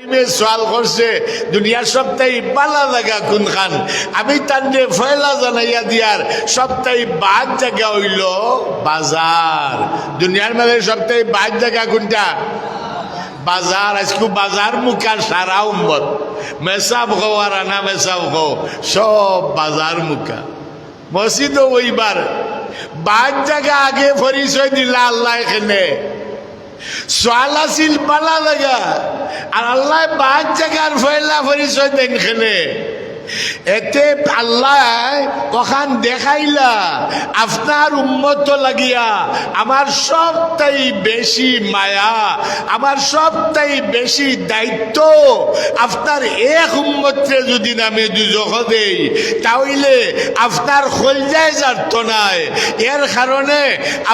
সোয়াল করছে, দুনিয়ার সপ্তাহে পালা জায়গা কোন খান আমি তান্ডে ফয়লা জানাইয়া দিয়ার সপ্তাহে বাদ জায়গা হইল বাজার। দুনিয়ার মেলে সপ্তাহে বাদ জায়গা কোনটা? বাজার, আজকে বাজার মুখা সারা উম্মত। মেসাব হো আর আনা মেসাব হো সব বাজার মুখা। মসজিদ ওইবার। বাদ জায়গা আগে পরিচয় দিলা আল্লাহ এখানে। সোয়াল আছিল পালা লাগা। আর আল্লাহ পাঁচ জায়গার ফয়লা পরিচয় দেন খেলে এতে আল্লাহ ওখান দেখাইলা, আপনার উন্মত লাগিয়া আমার সবটাই বেশি মায়া, আমার সবটাই বেশি দায়িত্ব, আপনার এক উন্মত্রে যদি নামে দুজখ দেই তাহলে আপনার খলজায় যার্ত নাই। এর কারণে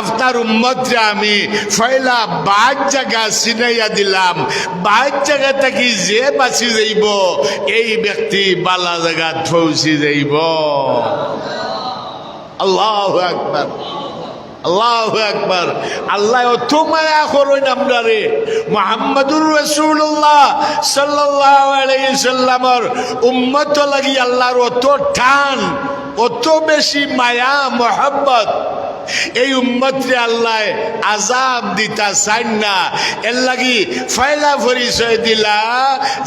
আপনার উন্মত্রে আমি ফয়লা বাদ জায়গা চিনাইয়া দিলাম। বাদ জায়গা থাকি যে বাঁচি যাইব? এই ব্যক্তি বালা জায়গাত পৌঁছি যাইব আল্লাহ একবার আল্লাহ একবার আল্লাহ অত মায়া করুন আপনারে মোহাম্মদুর রসুল্লাহ সাল্লাহ উম্মত লাগি আল্লাহর অত টান অত বেশি মায়া, মোহাব্বত। এই উম্মতরে আল্লাহ আজাব দিতা চাইন না। এর লাগি ফয়লা পরিচয় দিলা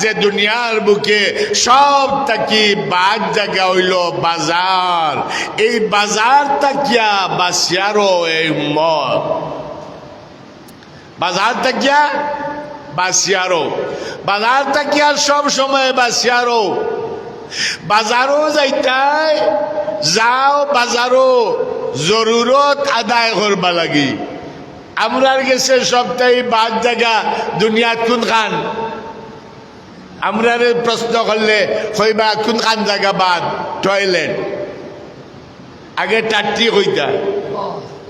যে দুনিয়ার বুকে সব তাকি বাদ জায়গা হইল বাজার। এই বাজার তাকিয়া বাসিয়ারও এই উম্মত। বাজার তাকিয়া বাসিয়ারও বাজার তাকিয়া সব সময় বাসিয়ারও বাজারও যাইতাই, যাও বাজারও। জরুরত আদায় করবা লাগি। আমরার গেছে সপ্তাহে বাদ জায়গা দুনিয়াত কোন খান? আমরার প্রশ্ন করলে কইবা কোন খান জায়গা বাদ? টয়লেট। আগে টাট্টি কইতা।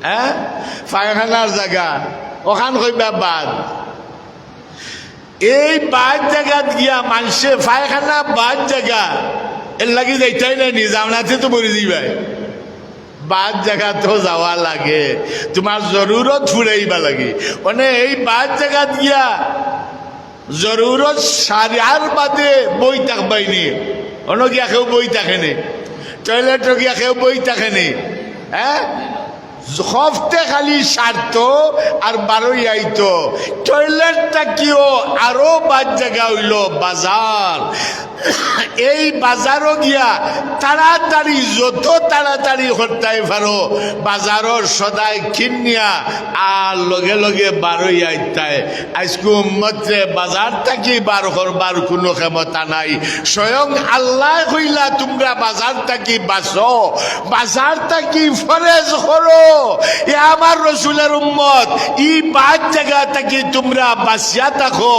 হ্যাঁ? পায়খানার জায়গা। ওখান কইবা বাদ। এই বাদ জায়গাত গিয়া মানুষে পায়খানা বাদ জায়গা, এর লাগি যাইতাই না নি, যাওনাতে তো মরে দিবাই বাদ জায়গা তো যাওয়া লাগে। তোমার জরুরত ফুরাইবা লাগে। মানে এই বাদ জায়গাত গিয়া জরুরত সারিয়ার বাদে বই থাকবাইনি অন্য গিয়া কেউ বই থাকেনি টয়লেটও গিয়া কেউ বই থাকেনি হ্যাঁ? হফতে খালি সারত আর বারোই আইতো। টয়লেটটা কিও? আরও বাদ জায়গা হইল বাজার। এই বাজারও গিয়া তাড়াতাড়ি, যত তাড়াতাড়ি হরতাই পারো, বাজারর সদায় কিনিয়া আর লগে লগে বারোই আইতাই। আজকে উম্মতে বাজার থাকি বার করবার কোনো ক্ষমতা নাই। স্বয়ং আল্লাহ কইলা, তোমরা বাজার থাকি বাঁচো। বাজার থাকি ফরেজ করো। এ আমার রসুলের উম্মত। ই বাদ জায়গা থাকি তোমরা বাঁচিয়া থাকো।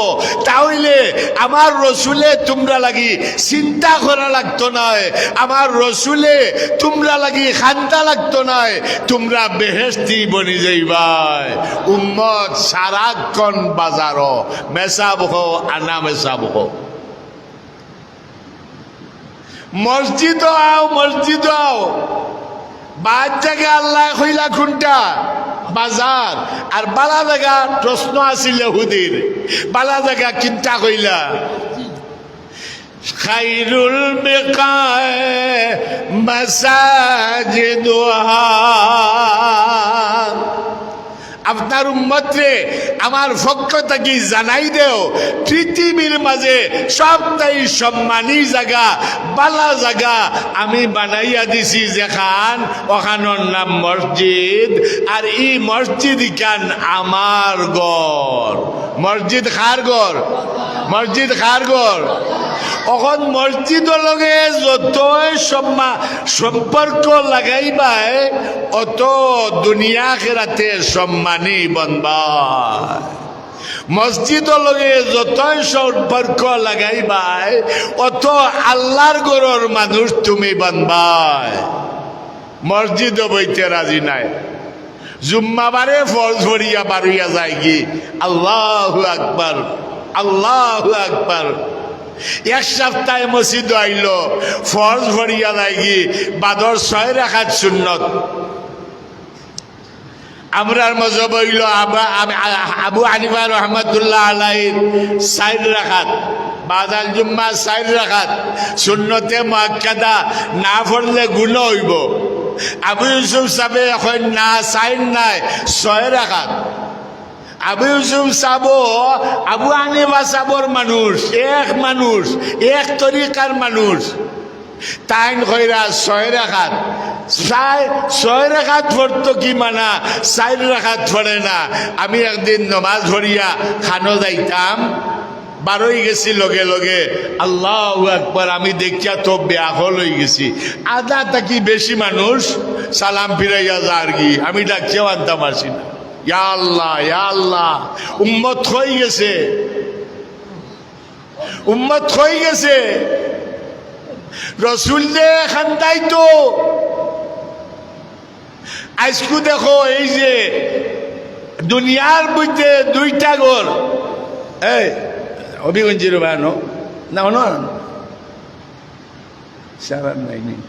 তাহলে আমার রসুলে তোমরা লাগি চিন্তা করা লাগতো নয় আমার রসুলে তোমরা লাগি খান্তা লাগতো নয় তোমরা বেহেস্তি বনি যাইবাই। উম্মত সারাক্ষণ বাজারও মেসাব হো আনা মেসাব হো মসজিদ আও মসজিদ আও। বাদ জায়গা আল্লাহ হইলা খুনটা বাজার। আর বালা জায়গা প্রশ্ন আসিল হুদির বালা জায়গা চিন্তা কইলা? খাইরুল বেকায় মাসাজিদ আপনার উম্মতরে আমার পক্ষ থেকে জানাই দেও? পৃথিবীর মাঝে সবটাই সম্মানী জায়গা, বালা জায়গা আমি বানাইয়া দিছি যেখান ওখানোর নাম মসজিদ। আর এই মসজিদ কান? আমার গড় মসজিদ খার গড় মসজিদ খার গড় অখন মসজিদর লগে যতই সম্মা সম্পর্ক লাগাইবাই, অত দুনিয়া খেরাতে সম্মানী বনবা মসজিদর লগে যতই সম্পর্ক লাগাইবাই, অত আল্লাহর গরর মানুষ তুমি বানবাই। মসজিদ বইতে রাজি নাই। জুম্মাবারে ফরজ ভরিয়া বাড়িয়া যায় কি আল্লাহ আকবার আল্লাহ আকবার এক সপ্তাহে মসজিদ আইল, ফরজ ভরিয়া লাগি, বাদর ছয় রাখাত সুন্নত। আমরার মজব হইল আবা- হানিফা রহমতুল্লাহ আলাইর সাইড রাখাত, বাদাল জুম্মা সাইড রাখাত। শূন্যতে মাক্কাদা না পড়লে গুণ হইব। আবু ইউসুফ সাবে এখন না সাইড নাই, ছয় রাখাত। আবু ইউসুফ সাবো আবু হানিফা সাবর মানুষ, এক মানুষ, এক তরিকার মানুষ। তাইন কইরা, ছয় রাখাত চাই ছয় রেখাত পড়তো কি মানা? চার রেখাত পড়ে না। আমি একদিন নমাজ ধরিয়া খানো যাইতাম বারোই গেছি লগে লগে, আল্লাহ একবার আমি দেখিয়া তো বেয়াহল হয়ে গেছি। আধা থাকি বেশি মানুষ, সালাম ফিরাইয়া যার কি? আমি ডাকিয়াও আনতাম পারছি না ইয়া আল্লাহ ইয়া আল্লাহ। উম্মত হয়ে গেছে। উম্মত হয়ে গেছে। রসুল দে খান্দাই তো। আজকু দেখো এই যে দুনিয়ার মধ্যে দুইটা ঘর এই অভিগঞ্জির বানো। না না সারার নাই, নেই।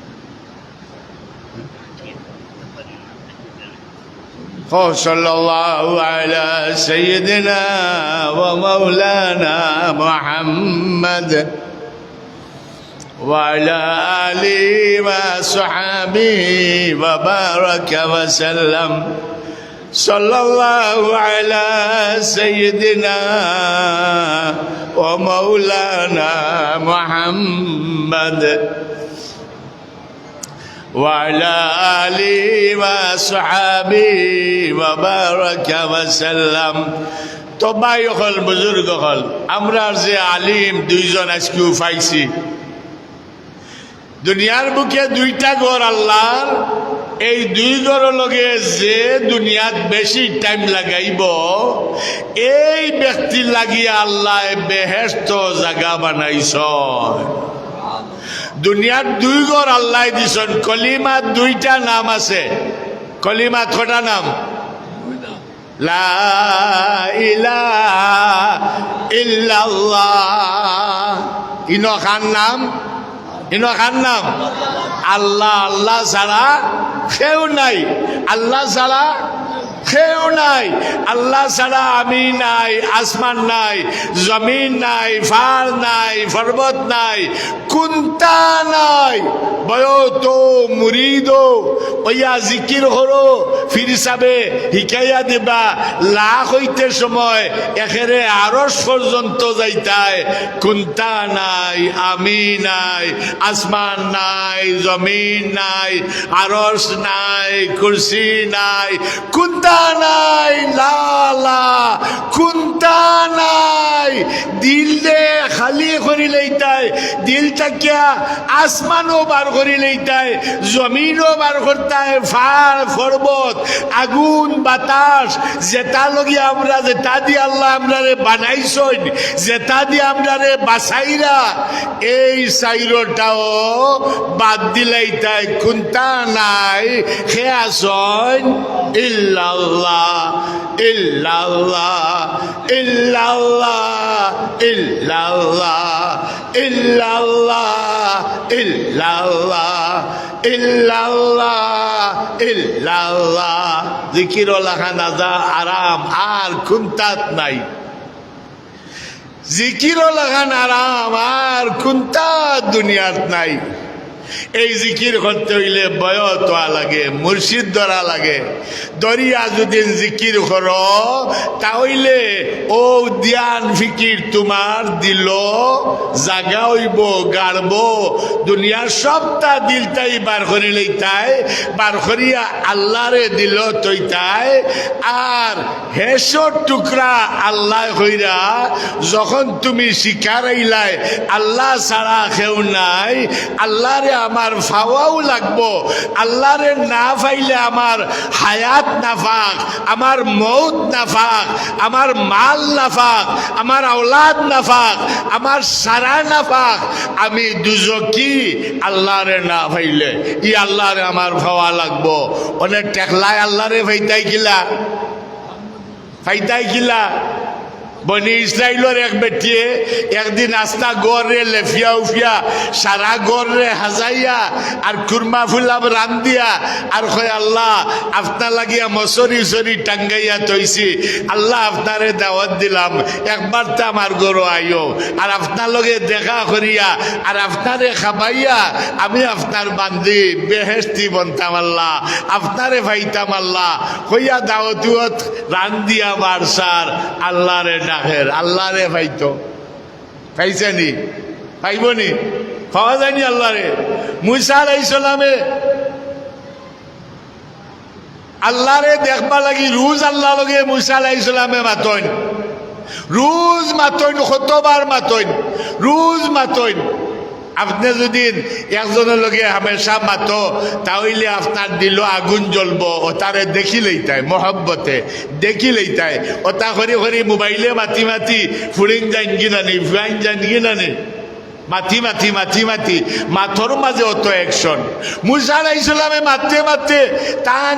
صلى الله على سيدنا ومولانا محمد وعلى آله وصحبه وبارك وسلم صلى الله على سيدنا ومولانا محمد وعلى آله وصحبه وبارك وسلم তো ভাই হল বুজুর্গ হল আমরা যে আলিম দুইজন আজকে পাইছি দুনিয়ার বুকে দুইটা ঘর আল্লাহর এই দুই ঘর লগে যে দুনিয়াত বেশি টাইম লাগাইব এই ব্যক্তির লাগিয়া আল্লাহ বেহেস্ত জাগা বানাইছ দুনিয়ার দুই গর আল্লাহ দিছন। কলিমা দুইটা নাম আছে। কলিমা কটা নাম? ইল্লাল্লাহ। ইনো খান নাম? ইনো খান নাম? আল্লাহ আল্লাহ ছাড়া কেউ নাই। আল্লাহ ছাড়া কেউ নাই। আল্লাহ ছাড়া আমি নাই, আসমান নাই, জমিন নাই ফার নাই, পর্বত নাই, কুন্তা নাই। বয়ত মুরিদ, ওইয়া জিকির হরো ফির সাবে হিকাইয়া দিবা। লাখ হইতে সময় এখেরে আরস পর্যন্ত যাইতায়। কুন্তা নাই, আমি নাই আসমান নাই জমিন নাই আরস নাই কুরসি নাই কুন্তা নাই লালা কুন্তা নাই। দিল দে, খালি করি দিল তাকিয়া আসমানও বার করি লইতাই, জমিনও বার করতায় ফার পর্বত আগুন, বাতাস, যেটা লগিয়া আমরা, যেটা দিয়ে আল্লাহ আমরা রে বানাইছই যেটা দিয়ে আমরা রে বাসাইরা এই সাইরটাও বাদ দিলাইতাই কুন্তা নাই সে আসন ইল্লাল্লাহ ইল্লাল্লাহ ইল্লাল্লাহ। আরাম আর খুন্তাত নাই। জিকির লাগান আরাম আর খুন্তাত দুনিয়াত নাই। এই জিকির করতে হইলে বয় তোয়া লাগে, মুর্শিদ ধরা লাগে। দরিয়া যদি জিকির কর তাহলে ও ধ্যান ফিকির তোমার দিল, জাগা হইব, গাড়ব। দুনিয়ার সবটা দিলটাই বার করি লইতাই বার করিয়া আল্লাহরে দিল তৈতাই আর হেসর টুকরা আল্লাহ হইরা, যখন তুমি শিকার আল্লাহ ছাড়া কেউ নাই, আল্লাহরে আমার ফাওয়াও লাগবো। আল্লাহরে না পাইলে আমার হায়াত নাফাক, আমার মৌত নাফাক, আমার মাল নাফাক, আমার আওলাদ নাফাক, আমার সারা নাফাক। আমি দুজকি আল্লাহরে না পাইলে ই আল্লাহরে আমার ভাওয়া লাগবো। অনেক টেকলায় আল্লাহরে ফাইতাই কিলা? ফাইতাই কিলা? বনি ইসরায়েলের এক বেটিয়ে একদিন আস্তা গড়ে লেফিয়া উফিয়া, সারা গড়ে হাজাইয়া আর কুরমা ফুলাম রান্দিয়া আর কয়, আল্লাহ, আপনার লাগিয়া মসরি সরি টাঙ্গাইয়া তৈছি আল্লাহ, আপনারে দাওয়াত দিলাম। একবার তো আমার গরু আইও। আর আপনার লগে দেখা করিয়া, আর আপনারে খাবাইয়া আমি আপনার বান্ধি বেহেস্তি বনতাম আল্লাহ, আপনারে ভাইতাম আল্লাহ। হইয়া দাওয়াতুয়ত রান্দিয়া বারসার আল্লাহরে ডাকের পাইছে নি পাইছেনি? পাইবনি? পাওয়া যায়নি আল্লাহ রে মুসা আলাইসালামে আল্লাহরে দেখবা লাগি রোজ আল্লাহ লগে মুসা আলাইসালামে মাতইন। রোজ মাতইন, কতবার মাতইন? রোজ মাতইন। আপনি যদি একজনের লগে হামেশা মাতো তাহলে আপনার দিল আগুন জ্বলব, ও তারে দেখিলেই তাই, মহব্বতে দেখিলেই তাই। ও তা করি মোবাইলে মাতি মাতি, ফুরিং যাইন কিনানি ফুয়াইন যাইন কিনানি মাতি মাতি মাতি মাতি, মাথর মাঝে অত অ্যাকশন মুসা আলাইসালামে মারতে মারতে তান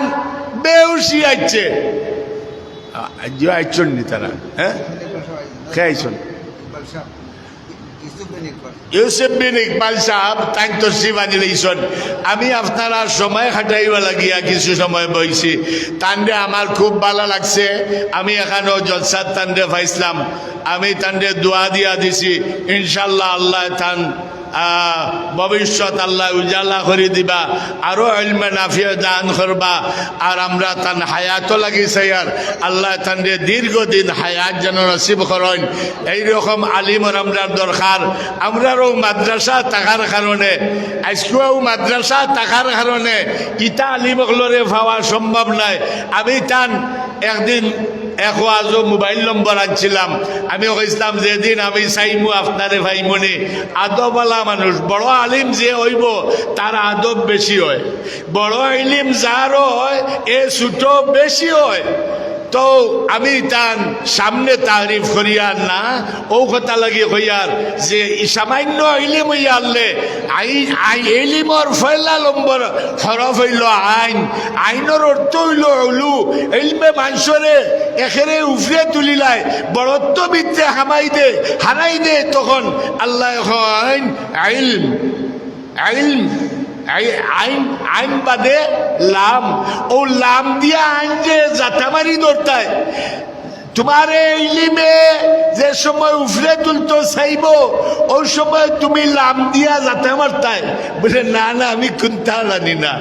বেউসি আইছে। আইছন নি তারা হ্যাঁ? আইছন ইউসেফ বিন ইকবাল সাহেব তাই তো শিবানী আমি আপনারা সময় খাটাইবা লাগিয়া কিছু সময় বইছি। তান্ডে আমার খুব ভালো লাগছে। আমি এখানেও জলসার তান্ডে পাইছিলাম আমি তান্ডে দোয়া দিয়া দিছি। ইনশাল্লাহ আল্লাহ আহ, ভবিষ্যৎ আল্লাহ উজালা করে দিবা, আরও এলমে নাফিয়া দান করবা, আর আমরা তান হায়াত লাগিছে আর আল্লাহ তানরে দীর্ঘদিন হায়াত যেন নসিব করেন। এইরকম আলিমর আমরা দরকার। আমরারও মাদ্রাসা থাকার কারণে, আজকেও মাদ্রাসা থাকার কারণে, ইটা আলিমকলরে পাওয়া সম্ভব নয় আমি তান একদিন এক আজও মোবাইল নম্বর আনছিলাম। আমি কইসলাম যেদিন, আমি চাইমু আপনারে ভাই মনে। আদবওয়ালা মানুষ, বড় আলিম যে হইব, তার আদব বেশি হয়। বড় আলিম যারও হয়, এ ছুটো বেশি হয়। তো আমি তার সামনে তারিফ করিয়ার না ও কথা লাগি হইয়ার যে সামান্য ইলিম হইয়ারলে আইন আই এলিমর ফয়লা নম্বর হরফ হইল আইন আইনের অর্থ হইল হলু এলমে মানুষরে এখানে উফরে তুলিলাই বড়ত্ব বিদ্যে হামাই দে হারাই দে তখন আল্লাহ আইন আইলম আইলম আই- আইন আইন বাদে লাম। ও লাম দিয়া আইন যে জাতামারি ধরতায় তোমার ইলিমে যে সময় উফরে তুলতো চাইব ওই সময় তুমি লাম দিয়া যাতে মারতায় বলে, না না, আমি খুন্তা জানি না।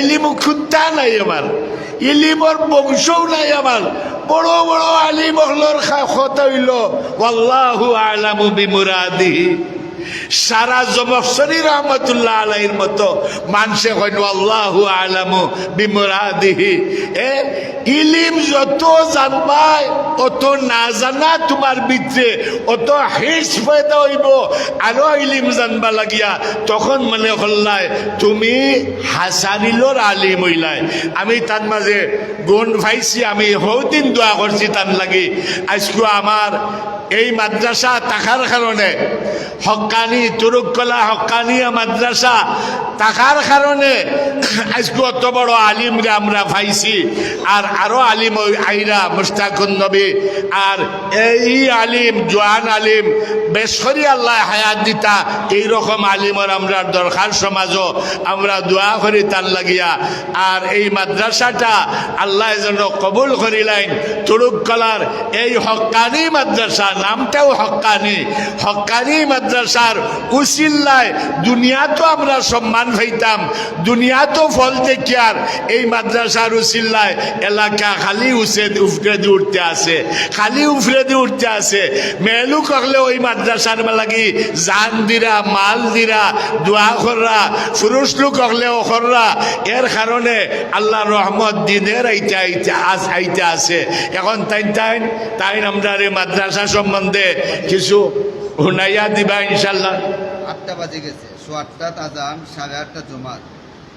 ইলিম খুন্তা নাই আমার। ইলিমর বংশও নাই আমার। বড় বড় আলিম হলর কথা হইল। আল্লাহু আলামু বিমুরাদিহি। সারা জমফসরি রহমতুল্লাহ আলাইর মতো। মানুষে হইন আল্লাহু আলামু বিমুরাদিহি। এ, ইলিম যত জানবাই অত না জানা তোমার ভিতরে অত হিস পয়দা হইব। আরও ইলিম জানবা লাগিয়া, তখন মনে হল্লাই তুমি হাসানিলোর আলিম হইলাই। আমি তার মাঝে গুণ ভাইছি আমি হৌদিন দোয়া করছি তার লাগি। আজকে আমার এই মাদ্রাসা থাকার কারণে। হকানি তুরুকলা হকানিয়া মাদ্রাসা থাকার কারণে। আজকে অত বড় আলিমরে আমরা পাইছি। আর আরও আলিম ওই আইরা মুস্তাকুন নবী। আর এই আলিম, জোয়ান আলিম বেশ করি আল্লাহ হায়াত দিতা, এইরকম আলিমর আমরা দরকার সমাজও। আমরা দোয়া করি তার লাগিয়া। আর এই মাদ্রাসাটা আল্লাহ যেন কবুল করিলেন। তুরুক কলার এই হকানি মাদ্রাসা নামটাও হকানি। হকানি মাদ্রাসার উচিল্লায় দুনিয়া তো আমরা সম্মান পাইতাম দুনিয়া তো ফল দেখিয়ার এই মাদ্রাসার উচিল্লায় এলাকা খালি উচে উফরে দিয়ে উঠতে আছে, খালি উফরে দিয়ে উঠতে আছে। মেলু করলে ওই মাদ্রাসার লাগি জান দিরা, মাল দিরা, দোয়া কররা পুরুষ লোক হলেও কররা এর কারণে আল্লাহ রহমত দিনের আইতে আইতে আইতে আছে। এখন তাই তাই তাই আমরা মাদ্রাসা সম্বন্ধে কিছু হুনাইয়া দিবা ইনশাল্লাহ আটটা বাজে গেছে সো আটটা তাজান সাড়ে আটটা জমা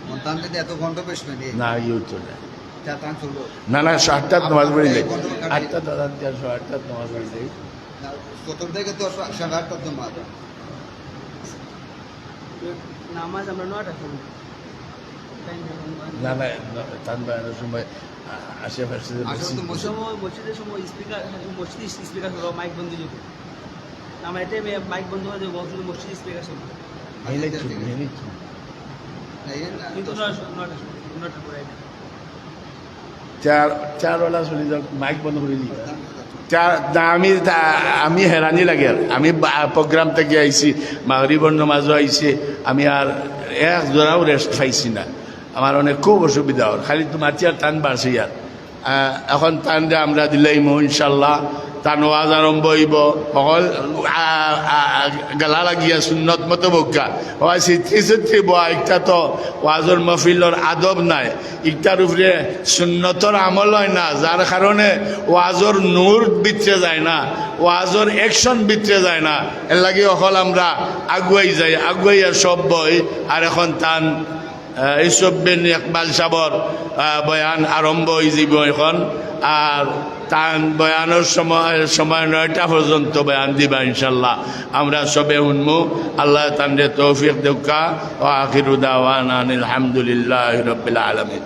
মন্তান যদি এত ঘণ্টা বেশ নেই না ইউ না। পাঁচ হলো। না না আটটার নামাজ পড়ি যাই আটটা দাদা দেড়শো আটটার নামাজ পড়ি যাই চতুর্দিকে তো সাড়ে আটটা জমা নামাজ আমরা নয়টা না না তান বায়ানোর সময় আশেপাশে মসজিদের সময় স্পিকার মসজিদ স্পিকার মাইক বন্ধ যোগ আমার এটাই মাইক বন্ধ হয়ে যাবে মসজিদ স্পিকার ছিল কিন্তু চার চারওয়ালা চলি যাওক মাইক বন্ধ করে দিই চার আমি আমি হেরানি লাগে আর। আমি প্রোগ্রাম থেকে আইছি মাগরিবর নমাজও আইছে আমি আর এক জোড়াও রেস্ট পাইছি না। আমার অনেক খুব অসুবিধা হল খালি তোমার চেয়ার টান বাড়ছে ইয়ার। এখন টান যে আমরা দিলাইমো ইনশাল্লাহ। তান ওয়াজ আরম্ভ হইব। আ- গালা লাগিয়া সুন্নত মতো বকা হয় চিত্রি চিত্রি বয়া একটা তো ওয়াজর মফিলর আদব নাই। ইটার উপরে সুন্নতর আমল হয় না যার কারণে ওয়াজর নূর বিতরে যায় না ওয়াজর অ্যাকশন বিতরে যায় না। এর লাগে অকল আমরা আগুয়াই যাই আগুয়াইয়া সব বই আর এখন তান বিন ইকবাল সাবর বয়ান আরম্ভ হয়ে যাব এখন আর তান বয়ানোর সময় সময় নয়টা পর্যন্ত বয়ান দিবা ইনশাল্লাহ। আমরা সবে উন্মু আল্লাহ তান্ডে তৌফিক দেউকা। ও আখিরুদাওয়ান আলহামদুলিল্লাহ রবিল আলমিন।